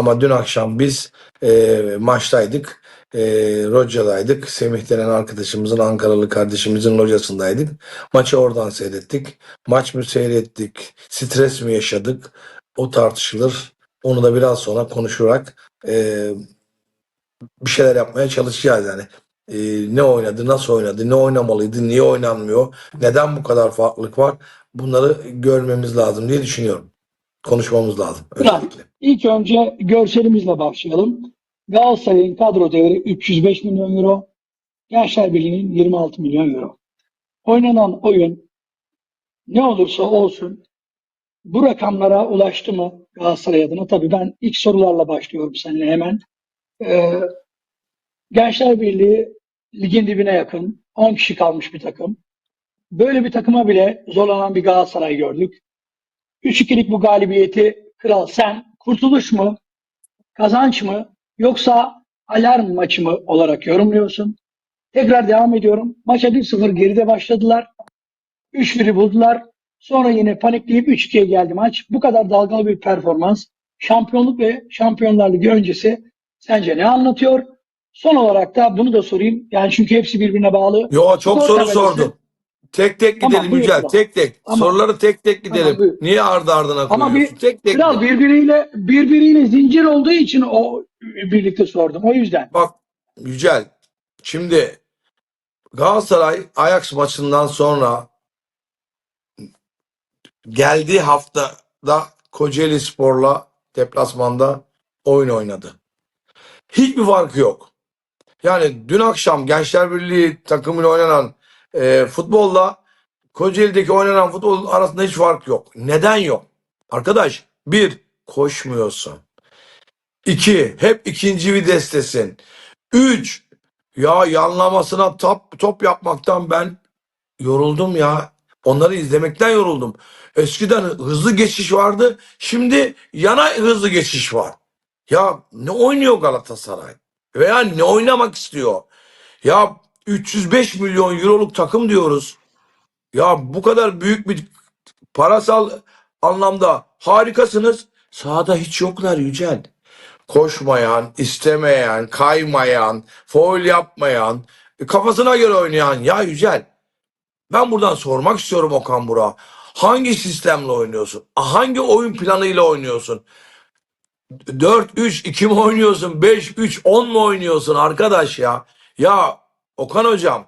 Ama dün akşam biz e, maçtaydık. E, Loca'daydık. Semih denen arkadaşımızın, Ankaralı kardeşimizin locasındaydık. Maçı oradan seyrettik. Maç mı seyrettik? Stres mi yaşadık? O tartışılır. Onu da biraz sonra konuşarak e, bir şeyler yapmaya çalışacağız yani. E, ne oynadı, nasıl oynadı, ne oynamalıydı, niye oynanmıyor, neden bu kadar farklılık var? Bunları görmemiz lazım diye düşünüyorum. Konuşmamız lazım Kral, ilk önce görselimizle başlayalım. Galatasaray'ın kadro değeri 305 milyon euro. Gençler Birliği'nin 26 milyon euro. Oynanan oyun ne olursa olsun bu rakamlara ulaştı mı Galatasaray adına? Tabii ben ilk sorularla başlıyorum seninle hemen. Ee, Gençler Birliği ligin dibine yakın. 10 kişi kalmış bir takım. Böyle bir takıma bile zorlanan bir Galatasaray gördük. 3-2'lik bu galibiyeti Kral sen kurtuluş mu, kazanç mı yoksa alarm maçı mı olarak yorumluyorsun? Tekrar devam ediyorum. Maça 1-0 geride başladılar. 3-1'i buldular. Sonra yine panikleyip 3-2'ye geldi maç. Bu kadar dalgalı bir performans. Şampiyonluk ve Şampiyonlar Ligi öncesi sence ne anlatıyor? Son olarak da bunu da sorayım. Yani çünkü hepsi birbirine bağlı. Yo çok Skor soru tabelası- sordum. Tek tek gidelim buyur Yücel. Tek tek. Tamam. Soruları tek tek gidelim. buyur. Niye ardı ardına Ama koyuyorsun? bir- tek tek Kral gidelim. birbiriyle birbiriyle zincir olduğu için o birlikte sordum. O yüzden. Bak Yücel. Şimdi Galatasaray Ajax maçından sonra geldiği haftada Kocaeli Spor'la deplasmanda oyun oynadı. Hiçbir farkı yok. Yani dün akşam Gençler Birliği takımıyla oynanan e, futbolla Kocaeli'deki oynanan futbol arasında hiç fark yok. Neden yok? Arkadaş bir koşmuyorsun. İki hep ikinci vitestesin. Üç ya yanlamasına top, top yapmaktan ben yoruldum ya. Onları izlemekten yoruldum. Eskiden hızlı geçiş vardı. Şimdi yana hızlı geçiş var. Ya ne oynuyor Galatasaray? Veya ne oynamak istiyor? Ya 305 milyon euroluk takım diyoruz. Ya bu kadar büyük bir parasal anlamda harikasınız. Sahada hiç yoklar Yücel. Koşmayan, istemeyen, kaymayan, foul yapmayan, kafasına göre oynayan. Ya Yücel ben buradan sormak istiyorum Okan Burak'a. Hangi sistemle oynuyorsun? Hangi oyun planıyla oynuyorsun? 4-3-2 mi oynuyorsun? 5-3-10 mu oynuyorsun arkadaş ya? Ya Okan hocam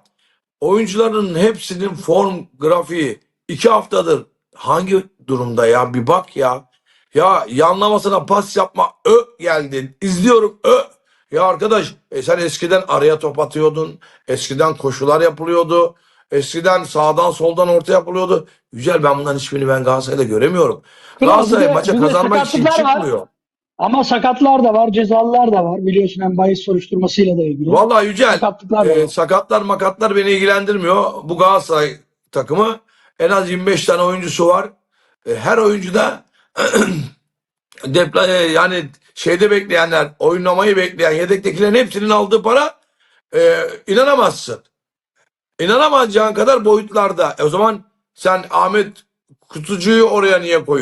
oyuncuların hepsinin form grafiği iki haftadır hangi durumda ya? Bir bak ya. Ya yanlamasına pas yapma ö geldin. İzliyorum ö. Ya arkadaş e sen eskiden araya top atıyordun. Eskiden koşular yapılıyordu. Eskiden sağdan soldan orta yapılıyordu. Yücel ben bunların hiçbirini ben Galatasaray'da göremiyorum. Galatasaray de kazanmak için çıkmıyor. Ama sakatlar da var, cezalılar da var. Biliyorsun hem bahis soruşturmasıyla da ilgili. Vallahi Yücel Sakatlıklar da e, sakatlar makatlar beni ilgilendirmiyor. Bu Galatasaray takımı en az 25 tane oyuncusu var. E, her oyuncuda depla, e, yani şeyde bekleyenler, oynamayı bekleyen yedektekilerin hepsinin aldığı para e, inanamazsın. İnanamayacağın kadar boyutlarda. E, o zaman sen Ahmet Kutucu'yu oraya niye koyuyorsun?